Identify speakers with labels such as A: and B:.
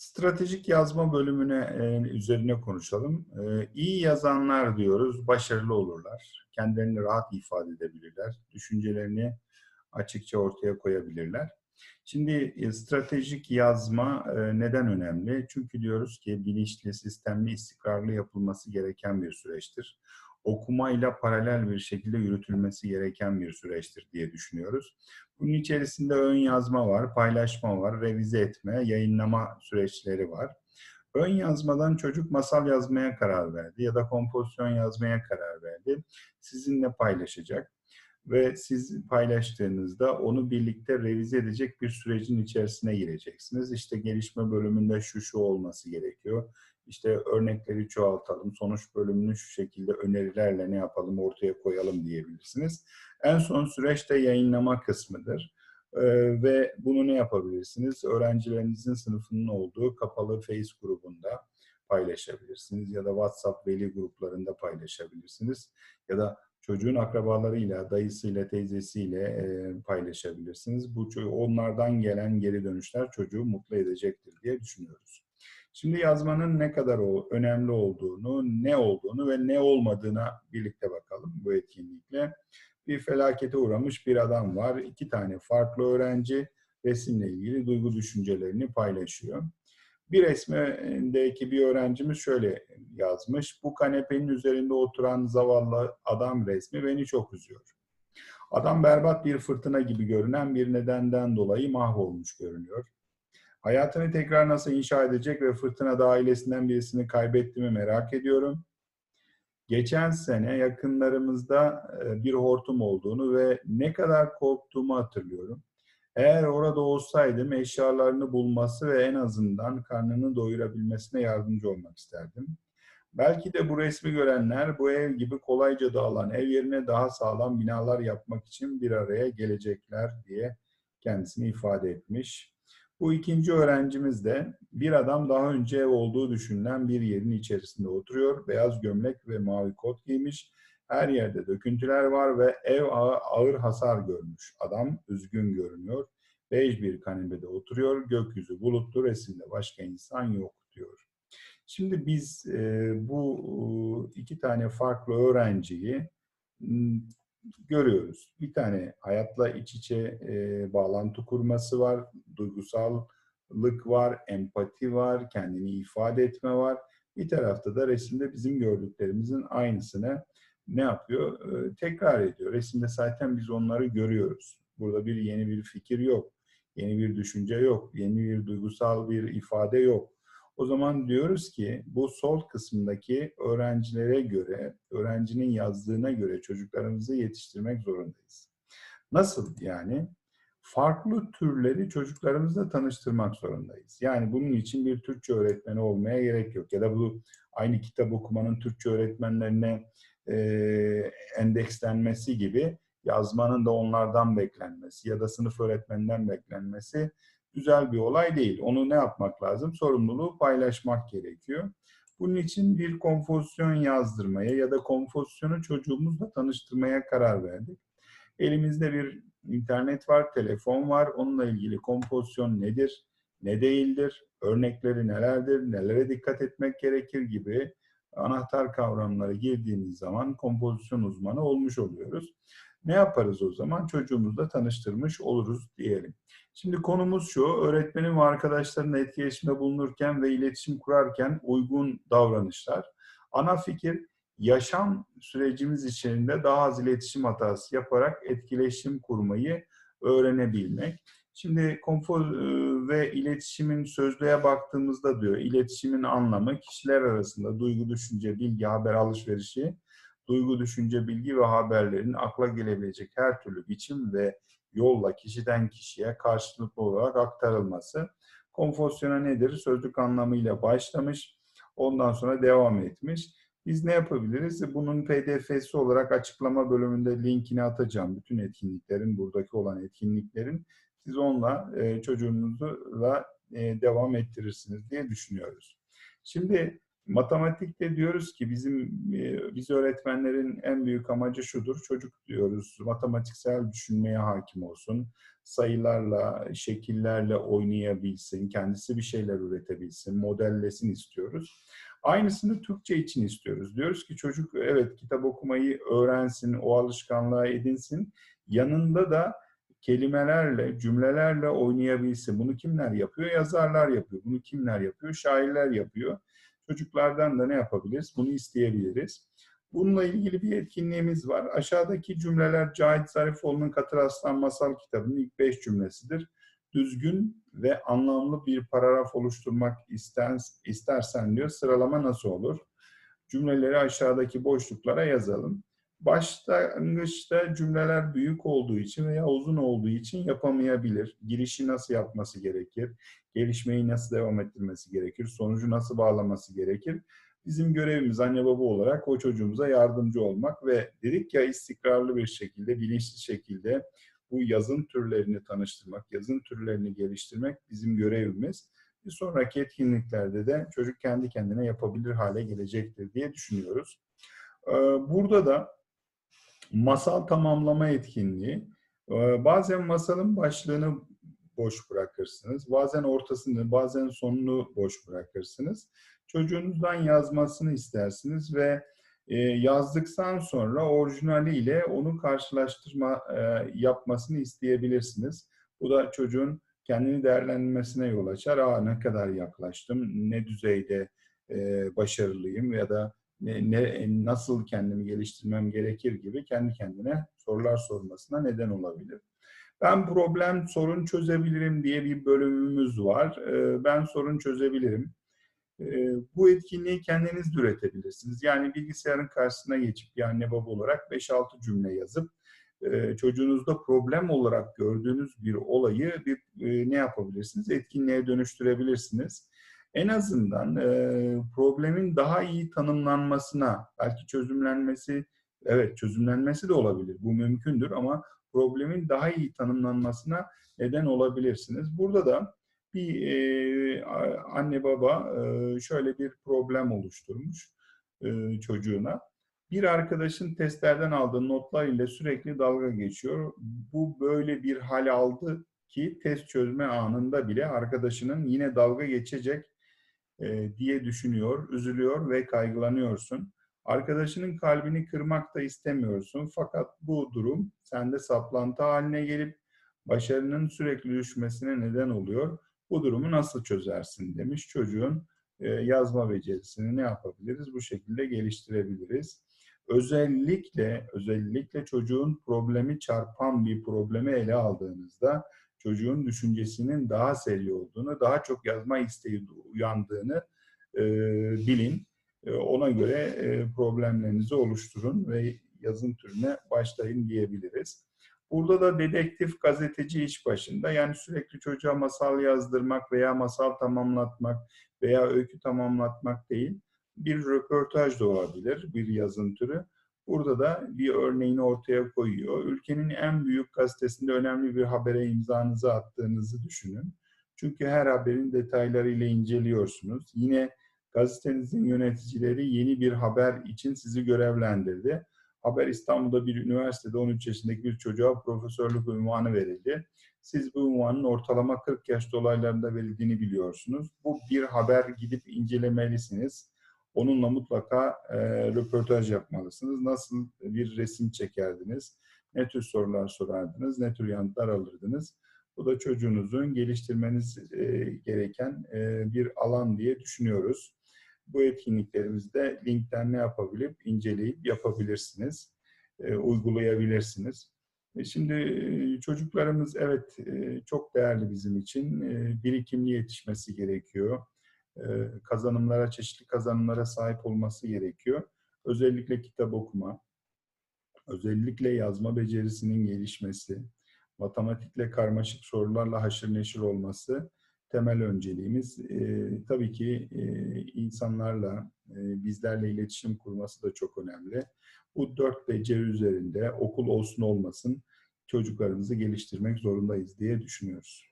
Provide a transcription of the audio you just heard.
A: Stratejik yazma bölümüne e, üzerine konuşalım. E, iyi yazanlar diyoruz, başarılı olurlar. Kendilerini rahat ifade edebilirler. Düşüncelerini açıkça ortaya koyabilirler. Şimdi e, stratejik yazma e, neden önemli? Çünkü diyoruz ki bilinçli, sistemli, istikrarlı yapılması gereken bir süreçtir. Okumayla paralel bir şekilde yürütülmesi gereken bir süreçtir diye düşünüyoruz. Bunun içerisinde ön yazma var, paylaşma var, revize etme, yayınlama süreçleri var. Ön yazmadan çocuk masal yazmaya karar verdi ya da kompozisyon yazmaya karar verdi. Sizinle paylaşacak ve siz paylaştığınızda onu birlikte revize edecek bir sürecin içerisine gireceksiniz. İşte gelişme bölümünde şu şu olması gerekiyor. İşte örnekleri çoğaltalım, sonuç bölümünü şu şekilde önerilerle ne yapalım ortaya koyalım diyebilirsiniz. En son süreçte yayınlama kısmıdır. Ee, ve bunu ne yapabilirsiniz? Öğrencilerinizin sınıfının olduğu kapalı Face grubunda paylaşabilirsiniz ya da WhatsApp veli gruplarında paylaşabilirsiniz ya da çocuğun akrabalarıyla, dayısıyla, teyzesiyle e, paylaşabilirsiniz. Bu onlardan gelen geri dönüşler çocuğu mutlu edecektir diye düşünüyoruz. Şimdi yazmanın ne kadar önemli olduğunu, ne olduğunu ve ne olmadığına birlikte bakalım bu etkinlikle. Bir felakete uğramış bir adam var. İki tane farklı öğrenci resimle ilgili duygu düşüncelerini paylaşıyor. Bir resmindeki bir öğrencimiz şöyle yazmış. Bu kanepenin üzerinde oturan zavallı adam resmi beni çok üzüyor. Adam berbat bir fırtına gibi görünen bir nedenden dolayı mahvolmuş görünüyor. Hayatını tekrar nasıl inşa edecek ve fırtına ailesinden birisini kaybetti merak ediyorum. Geçen sene yakınlarımızda e, bir hortum olduğunu ve ne kadar korktuğumu hatırlıyorum. Eğer orada olsaydım eşyalarını bulması ve en azından karnını doyurabilmesine yardımcı olmak isterdim. Belki de bu resmi görenler bu ev gibi kolayca dağılan ev yerine daha sağlam binalar yapmak için bir araya gelecekler diye kendisini ifade etmiş. Bu ikinci öğrencimiz de bir adam daha önce ev olduğu düşünülen bir yerin içerisinde oturuyor. Beyaz gömlek ve mavi kot giymiş. Her yerde döküntüler var ve ev ağır hasar görmüş. Adam üzgün görünüyor. Bej bir kanepede oturuyor. Gökyüzü bulutlu resimde başka insan yok diyor. Şimdi biz e, bu iki tane farklı öğrenciyi görüyoruz. Bir tane hayatla iç içe e, bağlantı kurması var, duygusallık var, empati var, kendini ifade etme var. Bir tarafta da resimde bizim gördüklerimizin aynısını ne yapıyor? E, tekrar ediyor. Resimde zaten biz onları görüyoruz. Burada bir yeni bir fikir yok, yeni bir düşünce yok, yeni bir duygusal bir ifade yok. O zaman diyoruz ki bu sol kısımdaki öğrencilere göre, öğrencinin yazdığına göre çocuklarımızı yetiştirmek zorundayız. Nasıl yani? Farklı türleri çocuklarımızla tanıştırmak zorundayız. Yani bunun için bir Türkçe öğretmeni olmaya gerek yok. Ya da bu aynı kitap okumanın Türkçe öğretmenlerine e, endekslenmesi gibi yazmanın da onlardan beklenmesi ya da sınıf öğretmeninden beklenmesi güzel bir olay değil. Onu ne yapmak lazım? Sorumluluğu paylaşmak gerekiyor. Bunun için bir kompozisyon yazdırmaya ya da kompozisyonu çocuğumuzla tanıştırmaya karar verdik. Elimizde bir internet var, telefon var. Onunla ilgili kompozisyon nedir, ne değildir, örnekleri nelerdir, nelere dikkat etmek gerekir gibi anahtar kavramları girdiğimiz zaman kompozisyon uzmanı olmuş oluyoruz. Ne yaparız o zaman? Çocuğumuzla tanıştırmış oluruz diyelim. Şimdi konumuz şu, öğretmenin ve arkadaşlarının etkileşimde bulunurken ve iletişim kurarken uygun davranışlar. Ana fikir, yaşam sürecimiz içinde daha az iletişim hatası yaparak etkileşim kurmayı öğrenebilmek. Şimdi konfor e, ve iletişimin sözlüğe baktığımızda diyor, iletişimin anlamı kişiler arasında duygu, düşünce, bilgi, haber alışverişi, duygu, düşünce, bilgi ve haberlerin akla gelebilecek her türlü biçim ve yolla kişiden kişiye karşılıklı olarak aktarılması. Konfosyona nedir? Sözlük anlamıyla başlamış, ondan sonra devam etmiş. Biz ne yapabiliriz? Bunun pdf'si olarak açıklama bölümünde linkini atacağım. Bütün etkinliklerin, buradaki olan etkinliklerin. Siz onunla, e, çocuğunuzla e, devam ettirirsiniz diye düşünüyoruz. Şimdi Matematikte diyoruz ki bizim e, biz öğretmenlerin en büyük amacı şudur. Çocuk diyoruz matematiksel düşünmeye hakim olsun. Sayılarla, şekillerle oynayabilsin, kendisi bir şeyler üretebilsin, modellesin istiyoruz. Aynısını Türkçe için istiyoruz. Diyoruz ki çocuk evet kitap okumayı öğrensin, o alışkanlığa edinsin. Yanında da kelimelerle, cümlelerle oynayabilsin. Bunu kimler yapıyor? Yazarlar yapıyor. Bunu kimler yapıyor? Şairler yapıyor. Çocuklardan da ne yapabiliriz? Bunu isteyebiliriz. Bununla ilgili bir etkinliğimiz var. Aşağıdaki cümleler Cahit Zarifoğlu'nun Katır Aslan Masal kitabının ilk beş cümlesidir. Düzgün ve anlamlı bir paragraf oluşturmak istersen diyor. Sıralama nasıl olur? Cümleleri aşağıdaki boşluklara yazalım. Başlangıçta cümleler büyük olduğu için veya uzun olduğu için yapamayabilir. Girişi nasıl yapması gerekir? Gelişmeyi nasıl devam ettirmesi gerekir? Sonucu nasıl bağlaması gerekir? Bizim görevimiz anne baba olarak o çocuğumuza yardımcı olmak ve dedik ya istikrarlı bir şekilde, bilinçli şekilde bu yazın türlerini tanıştırmak, yazın türlerini geliştirmek bizim görevimiz. Bir sonraki etkinliklerde de çocuk kendi kendine yapabilir hale gelecektir diye düşünüyoruz. Ee, burada da masal tamamlama etkinliği. Ee, bazen masalın başlığını boş bırakırsınız. Bazen ortasını, bazen sonunu boş bırakırsınız. Çocuğunuzdan yazmasını istersiniz ve e, yazdıktan sonra orijinali ile onu karşılaştırma e, yapmasını isteyebilirsiniz. Bu da çocuğun kendini değerlendirmesine yol açar. Aa ne kadar yaklaştım, ne düzeyde e, başarılıyım ya da ne, ne, nasıl kendimi geliştirmem gerekir gibi kendi kendine sorular sormasına neden olabilir. Ben problem sorun çözebilirim diye bir bölümümüz var. Ee, ben sorun çözebilirim. Ee, bu etkinliği kendiniz de üretebilirsiniz. Yani bilgisayarın karşısına geçip bir anne baba olarak 5-6 cümle yazıp e, çocuğunuzda problem olarak gördüğünüz bir olayı bir e, ne yapabilirsiniz? Etkinliğe dönüştürebilirsiniz en azından e, problemin daha iyi tanımlanmasına, belki çözümlenmesi, evet çözümlenmesi de olabilir, bu mümkündür ama problemin daha iyi tanımlanmasına neden olabilirsiniz. Burada da bir e, anne baba e, şöyle bir problem oluşturmuş e, çocuğuna. Bir arkadaşın testlerden aldığı notlar ile sürekli dalga geçiyor. Bu böyle bir hal aldı ki test çözme anında bile arkadaşının yine dalga geçecek e, diye düşünüyor, üzülüyor ve kaygılanıyorsun. Arkadaşının kalbini kırmak da istemiyorsun fakat bu durum sende saplantı haline gelip başarının sürekli düşmesine neden oluyor. Bu durumu nasıl çözersin demiş çocuğun e, yazma becerisini ne yapabiliriz? Bu şekilde geliştirebiliriz. Özellikle özellikle çocuğun problemi çarpan bir problemi ele aldığınızda çocuğun düşüncesinin daha seri olduğunu, daha çok yazma isteği uyandığını e, bilin. E, ona göre e, problemlerinizi oluşturun ve yazın türüne başlayın diyebiliriz. Burada da dedektif gazeteci iş başında. Yani sürekli çocuğa masal yazdırmak veya masal tamamlatmak veya öykü tamamlatmak değil. Bir röportaj da olabilir, bir yazın türü. Burada da bir örneğini ortaya koyuyor. Ülkenin en büyük gazetesinde önemli bir habere imzanızı attığınızı düşünün. Çünkü her haberin detaylarıyla inceliyorsunuz. Yine gazetenizin yöneticileri yeni bir haber için sizi görevlendirdi. Haber İstanbul'da bir üniversitede 13 yaşındaki bir çocuğa profesörlük unvanı verildi. Siz bu unvanın ortalama 40 yaş dolaylarında verildiğini biliyorsunuz. Bu bir haber gidip incelemelisiniz Onunla mutlaka e, röportaj yapmalısınız. Nasıl bir resim çekerdiniz? Ne tür sorular sorardınız? Ne tür yanıtlar alırdınız? Bu da çocuğunuzun geliştirmeniz e, gereken e, bir alan diye düşünüyoruz. Bu etkinliklerimizde linkten ne yapabilip, inceleyip yapabilirsiniz, e, uygulayabilirsiniz. E, şimdi e, çocuklarımız evet e, çok değerli bizim için. E, birikimli yetişmesi gerekiyor kazanımlara, çeşitli kazanımlara sahip olması gerekiyor. Özellikle kitap okuma, özellikle yazma becerisinin gelişmesi, matematikle karmaşık sorularla haşır neşir olması temel önceliğimiz. E, tabii ki e, insanlarla, e, bizlerle iletişim kurması da çok önemli. Bu dört beceri üzerinde okul olsun olmasın çocuklarımızı geliştirmek zorundayız diye düşünüyoruz.